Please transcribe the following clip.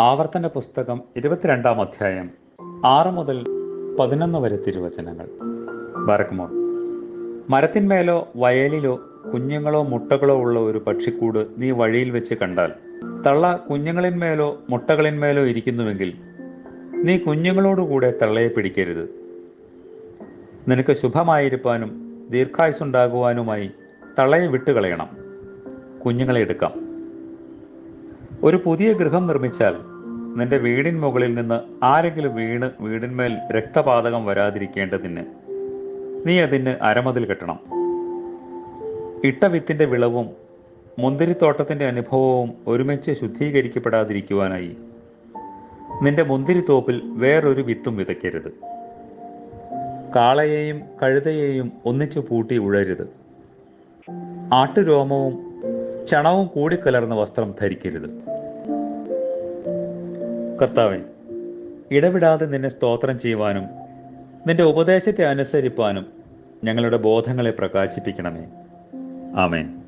ആവർത്തന പുസ്തകം ഇരുപത്തിരണ്ടാം അധ്യായം ആറ് മുതൽ പതിനൊന്ന് വരെ തിരുവചനങ്ങൾ. ബരക്മോർ മരത്തിന്മേലോ വയലിലോ കുഞ്ഞുങ്ങളോ മുട്ടകളോ ഉള്ള ഒരു പക്ഷിക്കൂട് നീ വഴിയിൽ വെച്ച് കണ്ടാൽ തള്ള കുഞ്ഞുങ്ങളിന്മേലോ മുട്ടകളിന്മേലോ ഇരിക്കുന്നുവെങ്കിൽ നീ കുഞ്ഞുങ്ങളോടുകൂടെ തള്ളയെ പിടിക്കരുത്. നിനക്ക് ശുഭമായിരിക്കാനും ദീർഘായുസുണ്ടാകുവാനുമായി തള്ളയെ വിട്ടുകളയണം. കുഞ്ഞുങ്ങളെ എടുക്കാം. ഒരു പുതിയ ഗൃഹം നിർമ്മിച്ചാൽ നിന്റെ വീടിൻ മുകളിൽ നിന്ന് ആരെങ്കിലും വീണ് വീടിന്മേൽ രക്തപാതകം വരാതിരിക്കേണ്ടതിന് നീ അതിന് അരമതിൽ കെട്ടണം. ഇട്ട വിത്തിന്റെ വിളവും മുന്തിരിത്തോട്ടത്തിന്റെ അനുഭവവും ഒരുമിച്ച് ശുദ്ധീകരിക്കപ്പെടാതിരിക്കുവാനായി നിന്റെ മുന്തിരിത്തോപ്പിൽ വേറൊരു വിത്തും വിതയ്ക്കരുത്. കാളയെയും കഴുതയെയും ഒന്നിച്ചു പൂട്ടി ഉഴരുത്. ആട്ടുരോമവും ചണവും കൂടിക്കലർന്ന വസ്ത്രം ധരിക്കരുത്. കർത്താവെ ഇടവിടാതെ നിന്നെ സ്തോത്രം ചെയ്യുവാനും നിന്റെ ഉപദേശത്തെ അനുസരിപ്പാനും ഞങ്ങളുടെ ബോധങ്ങളെ പ്രകാശിപ്പിക്കണമേ. ആമേൻ.